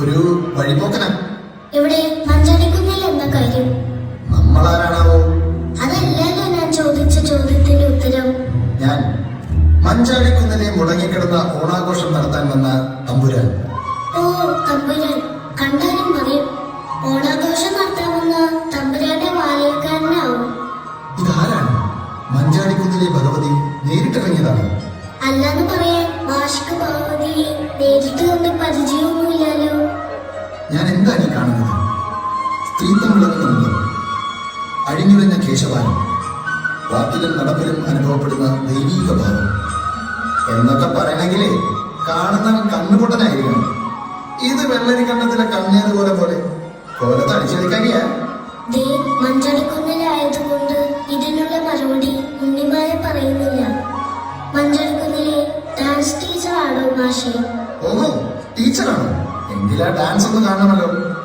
വഴിപോക്കനാ ഇവിടെ മഞ്ചടിക്കുന്നിൽ എന്ന കാര്യം? നമ്മളാരാണാവോ? അതല്ലല്ലോ ഞാൻ ചോദിച്ച ചോദ്യത്തിന്റെ ഉത്തരം. ഞാൻ മഞ്ചാടിക്കുന്നിലെ മുടങ്ങിക്കിടന്ന ഓണാഘോഷം നടത്താൻ വന്ന തമ്പുരാൻ. ഓ തമ്പുരാൻ. കണ്ടാലും പറയും ഓണാഘോഷം നടത്താമെന്ന തമ്പുരാന്റെ വാലയക്കാരനാവും. ഇതാരാണ്? മഞ്ചാടിക്കുന്നിലെ ഭഗവതി നേരിട്ടിറങ്ങിയതാണ്. അല്ലാന്ന് പറയാൻ ഈ കാണുന്നത്. സ്ത്രീത്വം വിളങ്ങുന്നുണ്ടോ അഴിഞ്ഞുലഞ്ഞ കേശവാനം വാക്കിലും നടപ്പിലും അനുഭവപ്പെടുന്ന ദൈവീക ഭാവം. എന്നൊക്കെ പറയണമെങ്കിലേ കാണുന്നവൻ കണ്ണുപൊട്ടനായിരിക്കണം. ഇത് വെള്ളരി കണ്ണത്തിലെ കണ്ണേറ് പോലെ പോലെ. പോലെ അടിച്ചെടുക്കാനിയാ. ദേ മഞ്ചടിക്കുന്നിലായതുകൊണ്ട് ഇതിനുള്ള മറുപടി ഉണ്ണിമായ പറയുന്നില്ല. മഞ്ചടിക്കുന്നിലെ ഡാൻസ് ടീച്ചറാണോ ആണോ ഓ ടീച്ചറാണോ എങ്കിലാ ഡാൻസ് ഒന്ന് കാണണമല്ലോ.